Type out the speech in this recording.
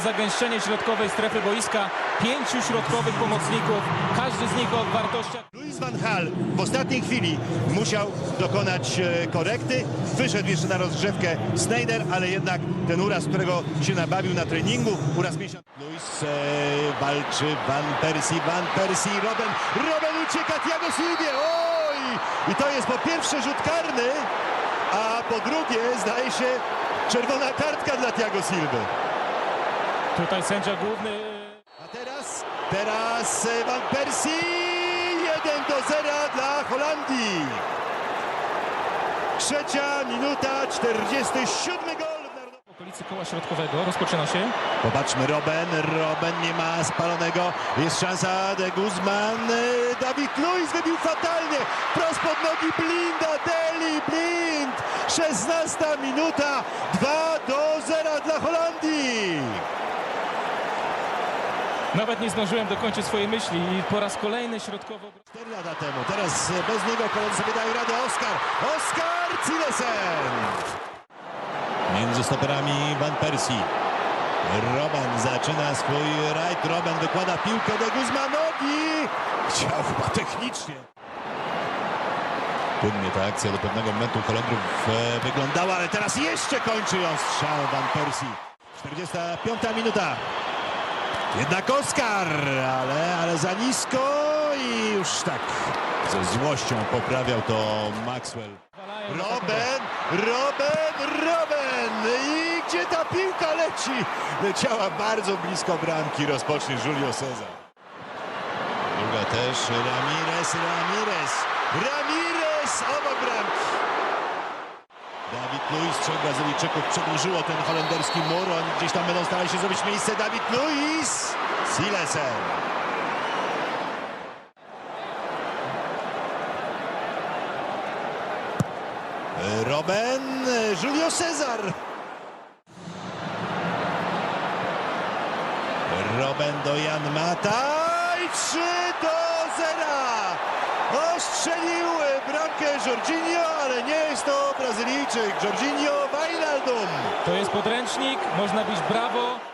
zagęszczenie środkowej strefy boiska. Pięciu środkowych pomocników, każdy z nich o wartościach. Luis van Hal w ostatniej chwili musiał dokonać e, korekty. Wyszedł jeszcze na rozgrzewkę Snyder, ale jednak ten uraz, którego się nabawił na treningu, uraz miesiąc. Luis e, walczy, Van Persie, Van Persie, Robben, Robben ucieka, Thiago Silva, oj! I to jest po pierwsze rzut karny, a po drugie zdaje się czerwona kartka dla Thiago Silva. Tutaj sędzia główny A teraz, teraz e, Van Persie 1 do 0 dla Holandii. Trzecia minuta, 47 gol. w okolicy koła środkowego. Rozpoczyna się. Popatrzmy, Robben, Robben nie ma spalonego, jest szansa de Guzman, e, Dawid Luiz wybił fatalnie, prost pod nogi Blinda, Deli, Blind, 16 minuta, 2 do 0 dla Holandii. Nawet nie zdążyłem dokończyć swojej myśli i po raz kolejny środkowo. 4 lata temu. Teraz e, bez niego koledzy sobie dają radę. Oskar! Oskar Cilesen! Między stoperami Van Persie. Robben zaczyna swój rajd. Robben wykłada piłkę do Guzmanowi. Chciał chyba technicznie. Płynnie ta akcja do pewnego momentu Holendrów e, wyglądała, ale teraz jeszcze kończy ją strzał Van Persie. 45 minuta. Jednak Oskar, ale, ale za nisko i już tak ze złością poprawiał to Maxwell. Robben, Robben, Robben i gdzie ta piłka leci? Leciała bardzo blisko bramki, rozpocznie Julio Cezar. Druga też, Ramirez, Ramirez, Ramirez bramki. Dawid Luiz, trzech Brazylijczyków przedłużyło ten holenderski mur. Oni gdzieś tam będą starali się zrobić miejsce. Dawid Luiz, Silesen. Robben, Julio Cezar. Robben do Jan Mata i 3 do 0. Ostrzelił bramkę Jorginho, ale nie jest to Brazylijczyk. Jorginho Wijnaldum. To jest podręcznik, można bić brawo.